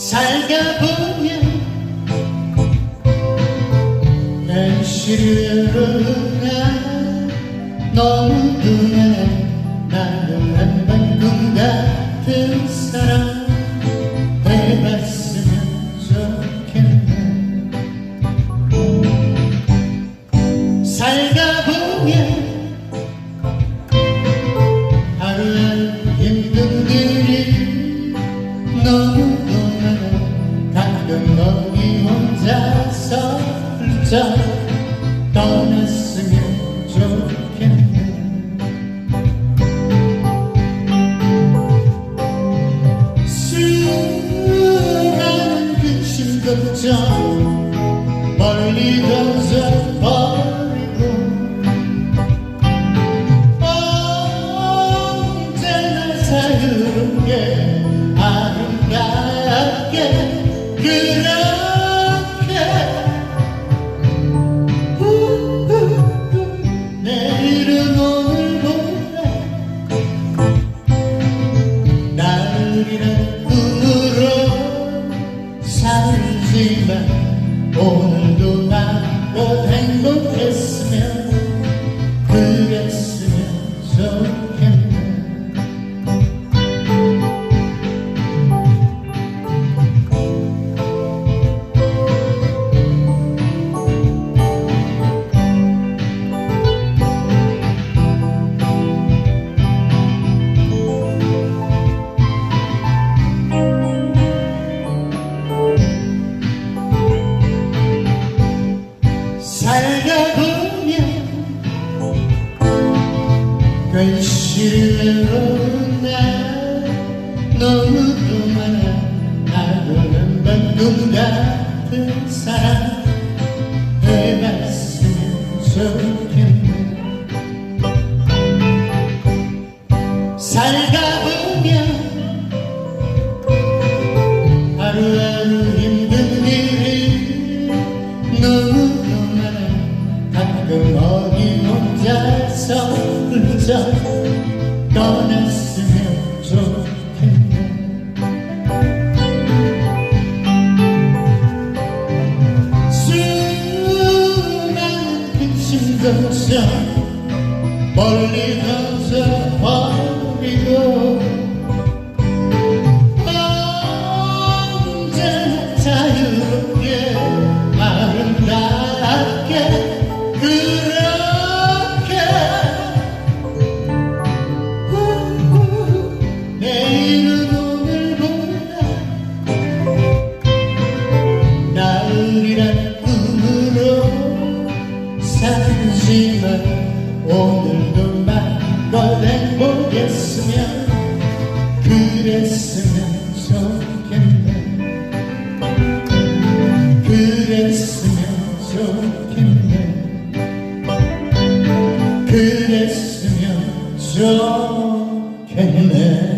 살다 보면 날씨를 향한 너무 자 떠났으면 좋겠네. 수많은 근심 걱정 멀리 던져버 사유롭게 아름답게 그래 novo. 너무도 많아. 나고는 방금 같은 사람. sıcak tanesini çok Sümen Koca kehne